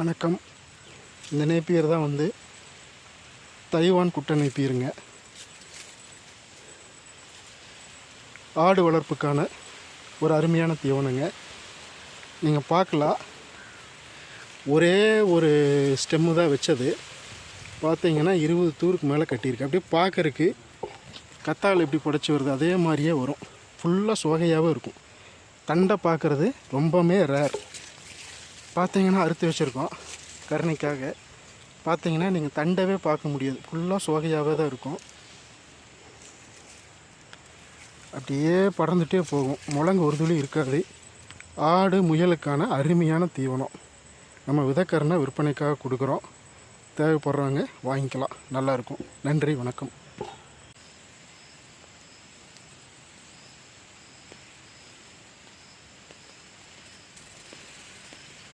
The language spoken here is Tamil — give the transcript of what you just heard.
வணக்கம். இந்த நேப்பியர் தான் வந்து தைவான் குட்டை நேப்பியருங்க ஆடு வளர்ப்புக்கான ஒரு அருமையான தீவனங்க. நீங்கள் பார்க்கலாம். ஒரே ஒரு ஸ்டெம்மு தான் வச்சது. பார்த்தீங்கன்னா இருபது தூருக்கு மேலே கட்டியிருக்கு. அப்படியே பார்க்கறக்கு கத்தால் எப்படி புடச்சி வருது அதே மாதிரியே வரும். ஃபுல்லாக சுவையாகவே இருக்கும். தண்டை பார்க்குறது ரொம்பவுமே ரேர் பார்த்தீங்கன்னா அறுத்து வச்சுருக்கோம் கருணைக்காக. பார்த்தீங்கன்னா நீங்கள் தண்டவே பார்க்க முடியாது. ஃபுல்லாக சோகையாகவே தான் இருக்கும். அப்படியே பறந்துட்டே போகும். முழங்கு ஒரு துளி இருக்காது. ஆடு முயலுக்கான அருமையான தீவனம். நம்ம விதக்கரனை விற்பனைக்காக கொடுக்குறோம். தேவைப்படுறவங்க வாங்கிக்கலாம். நல்லாயிருக்கும் நன்றி வணக்கம்.